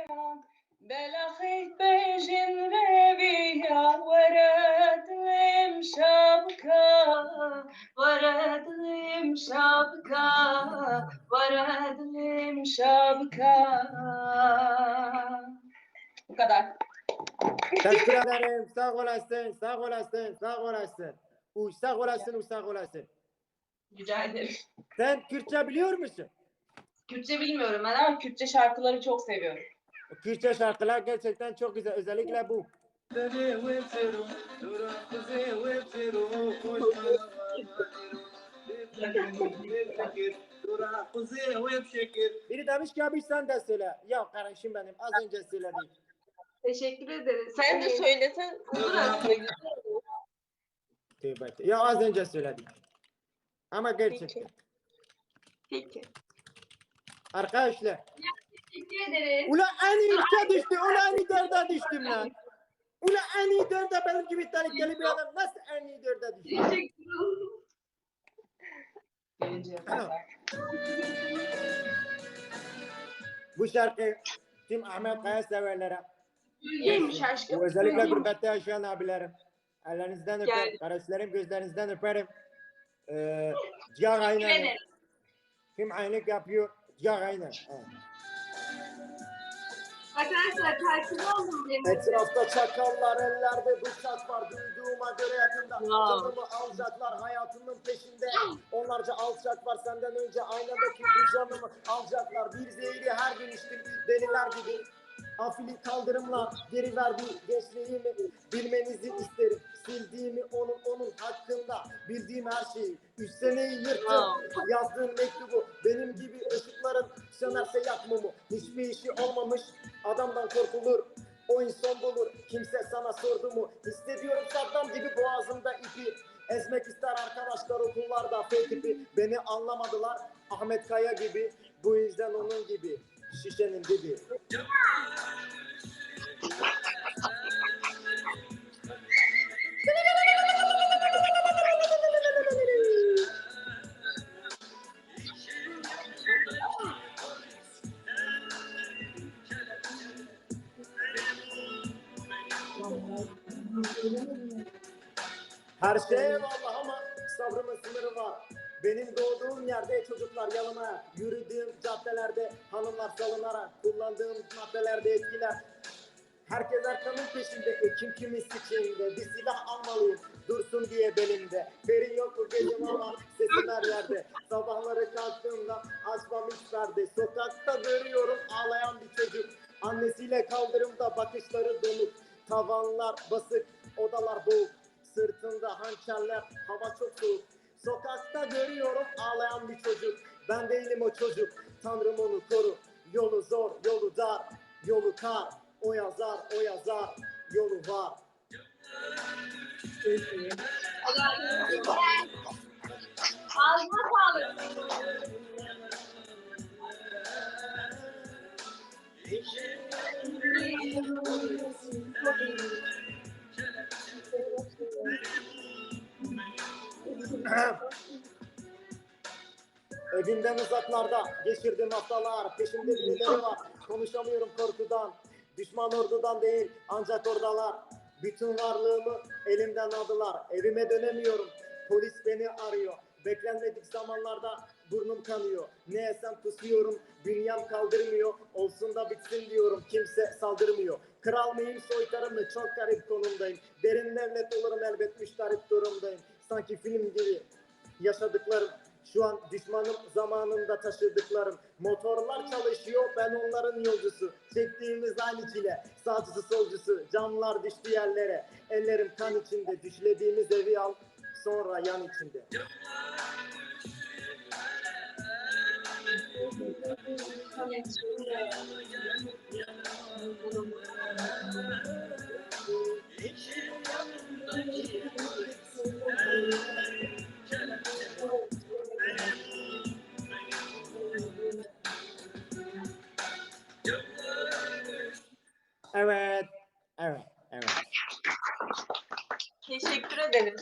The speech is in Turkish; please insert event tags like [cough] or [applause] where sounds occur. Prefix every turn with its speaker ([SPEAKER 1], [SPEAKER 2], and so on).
[SPEAKER 1] ربيع بلغت بجن ربيع ورد مشابكة ورد مشابكة ورد مشابكة Bu kadar.
[SPEAKER 2] Teşekkür ederim. Sağ olasın, sağ olasın, sağ olasın. Uy, sağ olasın, uy, sağ olasın.
[SPEAKER 1] Rica ederim.
[SPEAKER 2] Sen Kürtçe biliyor musun?
[SPEAKER 1] Kürtçe bilmiyorum ben ama Kürtçe şarkıları çok seviyorum.
[SPEAKER 2] Kürtçe şarkılar gerçekten çok güzel. Özellikle bu. Biri demiş ki abi sen de söyle. Ya kardeşim benim az önce söyledim.
[SPEAKER 3] Teşekkür ederiz.
[SPEAKER 1] Sen de söylesen olur aslında.
[SPEAKER 2] Tövbe. Ya az önce söyledim. Ama gerçekten.
[SPEAKER 3] Peki.
[SPEAKER 2] Arkadaşlar.
[SPEAKER 3] Teşekkür ederiz.
[SPEAKER 2] Ula en iyi ülke düştü. Ula en iyi dörde düştüm lan. Ula en iyi dörde benim gibi tehlikeli bir adam nasıl en iyi dörde düştü?
[SPEAKER 3] Teşekkür ederim.
[SPEAKER 2] Bu şarkı tüm Ahmet Kaya severlere.
[SPEAKER 3] Gülgeymiş aşkım.
[SPEAKER 2] Özellikle gurbette yaşayan abilerim. Ellerinizden öperim. Kardeşlerim gözlerinizden öperim. Ee, Cihan aynen. Kim aylık yapıyor? Cihan aynen. Evet.
[SPEAKER 3] Arkadaşlar olun benim.
[SPEAKER 2] Etrafta çakallar, ellerde bıçak var. Duyduğuma göre yakında canımı alacaklar hayatımın peşinde. Onlarca alçak var senden önce aynadaki bu canımı alacaklar. Bir zehri her gün içtim deliler gibi. Afili kaldırımla geri verdi gençliğimi bilmenizi isterim. Sildiğimi onun onun hakkında bildiğim her şeyi. Üç seneyi yırttım. Yazdığım mektubu benim gibi ışıkların sönerse yakmamı. Hiçbir işi olmamış adamdan korkulur. O insan bulur. Kimse sana sordu mu? Hissediyorum Saddam gibi boğazımda ipi. Ezmek ister arkadaşlar okullarda F tipi. Beni anlamadılar. Ahmet Kaya gibi. Bu yüzden onun gibi. Şişenin dibi. Her şeye eyvallah ama sabrımın sınırı var. Benim doğduğum yerde çocuklar yalına, yürüdüğüm caddelerde hanımlar salınarak, kullandığım maddelerde etkiler. Herkes arkamın peşinde, e, kim kimin sıçığında, bir silah almalıyım, dursun diye belimde. Ferin yok bu gecem ama sesim her yerde. Sabahları kalktığımda açmam hiç perde. Sokakta görüyorum ağlayan bir çocuk. Annesiyle kaldırımda bakışları donuk. Tavanlar basık, odalar boğuk. Sırtında hançerler, hava çok soğuk. Sokakta görüyorum ağlayan bir çocuk. Ben değilim o çocuk. Tanrım onu koru. Yolu zor, yolu dar, yolu kar. O yazar, o yazar, yolu var.
[SPEAKER 3] Ağzına [clears throat]
[SPEAKER 2] Evimden uzaklarda geçirdim haftalar. Peşimde birileri var. Konuşamıyorum korkudan. Düşman ordudan değil ancak oradalar. Bütün varlığımı elimden aldılar. Evime dönemiyorum. Polis beni arıyor. Beklenmedik zamanlarda burnum kanıyor. Ne yesem kusuyorum. Dünyam kaldırmıyor. Olsun da bitsin diyorum. Kimse saldırmıyor. Kral mıyım soytarım mı? Çok garip konumdayım. Derin devlet olurum elbet müşterik durumdayım. Sanki film gibi yaşadıklarım şu an düşmanım zamanında taşıdıklarım motorlar çalışıyor ben onların yolcusu çektiğimiz aynı çile sağcısı solcusu camlar düştü yerlere ellerim kan içinde düşlediğimiz evi al sonra yan içinde Evet, evet, evet. Teşekkür ederim.